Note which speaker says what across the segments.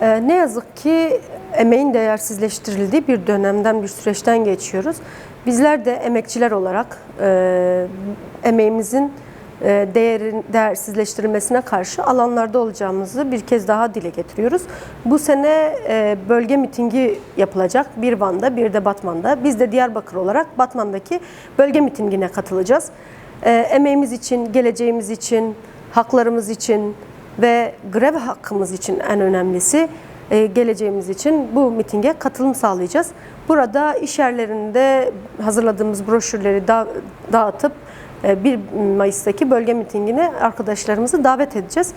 Speaker 1: Ee, ne yazık ki emeğin değersizleştirildiği bir dönemden, bir süreçten geçiyoruz. Bizler de emekçiler olarak e, emeğimizin e, değerin değersizleştirilmesine karşı alanlarda olacağımızı bir kez daha dile getiriyoruz. Bu sene e, bölge mitingi yapılacak. Bir Van'da, bir de Batman'da. Biz de Diyarbakır olarak Batman'daki bölge mitingine katılacağız. Emeğimiz için, geleceğimiz için, haklarımız için ve grev hakkımız için en önemlisi e, geleceğimiz için bu mitinge katılım sağlayacağız. Burada iş yerlerinde hazırladığımız broşürleri da, dağıtıp e, 1 Mayıs'taki bölge mitingine arkadaşlarımızı davet edeceğiz.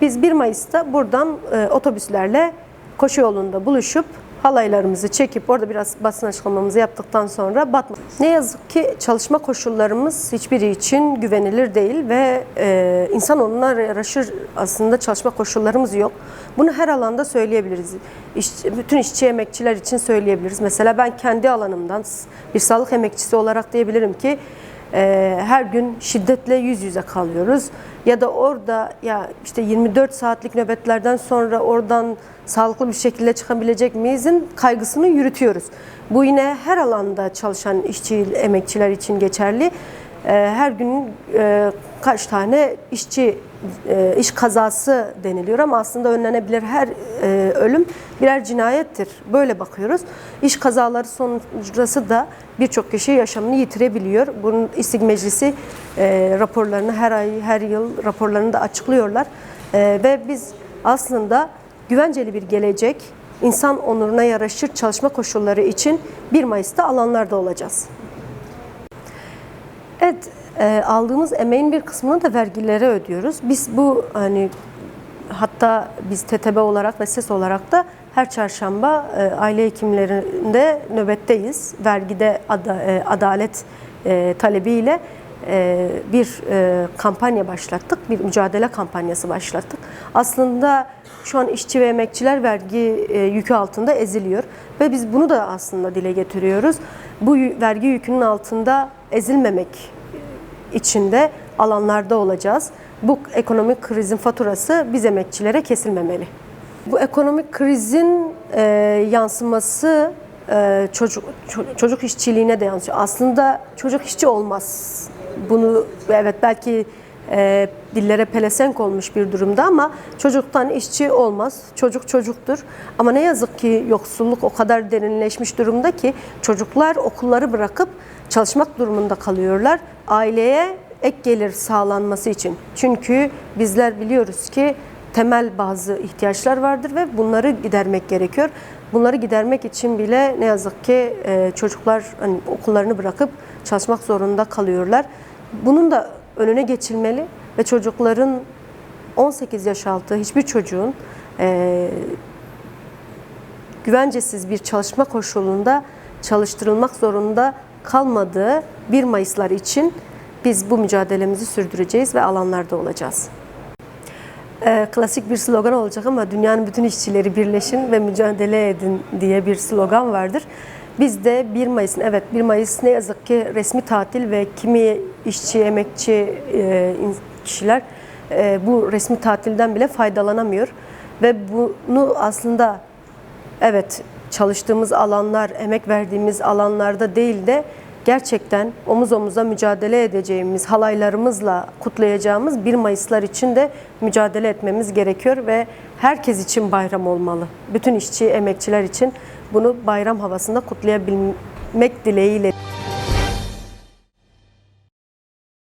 Speaker 1: Biz 1 Mayıs'ta buradan e, otobüslerle koşu yolunda buluşup halaylarımızı çekip orada biraz basın açıklamamızı yaptıktan sonra batma. Ne yazık ki çalışma koşullarımız hiçbiri için güvenilir değil ve e, insan onunla yaraşır aslında çalışma koşullarımız yok. Bunu her alanda söyleyebiliriz. İş, bütün işçi emekçiler için söyleyebiliriz. Mesela ben kendi alanımdan bir sağlık emekçisi olarak diyebilirim ki her gün şiddetle yüz yüze kalıyoruz. Ya da orada ya işte 24 saatlik nöbetlerden sonra oradan sağlıklı bir şekilde çıkabilecek miyizin kaygısını yürütüyoruz. Bu yine her alanda çalışan işçi, emekçiler için geçerli. E, her gün e, kaç tane işçi e, iş kazası deniliyor ama aslında önlenebilir her e, ölüm birer cinayettir. Böyle bakıyoruz. İş kazaları sonrası da birçok kişi yaşamını yitirebiliyor. Bunun İstik Meclisi raporlarını her ay, her yıl raporlarını da açıklıyorlar. Ve biz aslında güvenceli bir gelecek, insan onuruna yaraşır çalışma koşulları için 1 Mayıs'ta alanlarda olacağız. Evet, e, aldığımız emeğin bir kısmını da vergilere ödüyoruz. Biz bu hani hatta biz TTB olarak ve SES olarak da her çarşamba e, aile hekimlerinde nöbetteyiz. Vergide ada, e, adalet e, talebiyle e, bir e, kampanya başlattık, bir mücadele kampanyası başlattık. Aslında şu an işçi ve emekçiler vergi e, yükü altında eziliyor ve biz bunu da aslında dile getiriyoruz. Bu vergi yükünün altında ezilmemek içinde alanlarda olacağız. Bu ekonomik krizin faturası biz emekçilere kesilmemeli. Bu ekonomik krizin e, yansıması e, çocuk ço- çocuk işçiliğine de yansıyor. Aslında çocuk işçi olmaz. Bunu evet belki e, dillere pelesenk olmuş bir durumda ama çocuktan işçi olmaz. Çocuk çocuktur. Ama ne yazık ki yoksulluk o kadar derinleşmiş durumda ki çocuklar okulları bırakıp çalışmak durumunda kalıyorlar. Aileye ek gelir sağlanması için. Çünkü bizler biliyoruz ki temel bazı ihtiyaçlar vardır ve bunları gidermek gerekiyor. Bunları gidermek için bile ne yazık ki e, çocuklar hani okullarını bırakıp çalışmak zorunda kalıyorlar. Bunun da önüne geçilmeli ve çocukların 18 yaş altı hiçbir çocuğun e, güvencesiz bir çalışma koşulunda çalıştırılmak zorunda kalmadığı 1 Mayıslar için biz bu mücadelemizi sürdüreceğiz ve alanlarda olacağız. Ee, klasik bir slogan olacak ama dünyanın bütün işçileri birleşin ve mücadele edin diye bir slogan vardır. Biz de 1 Mayıs'ın, evet 1 Mayıs ne yazık ki resmi tatil ve kimi işçi, emekçi e, kişiler e, bu resmi tatilden bile faydalanamıyor. Ve bunu aslında evet çalıştığımız alanlar, emek verdiğimiz alanlarda değil de gerçekten omuz omuza mücadele edeceğimiz, halaylarımızla kutlayacağımız 1 Mayıslar için de mücadele etmemiz gerekiyor ve herkes için bayram olmalı. Bütün işçi, emekçiler için bunu bayram havasında kutlayabilmek dileğiyle.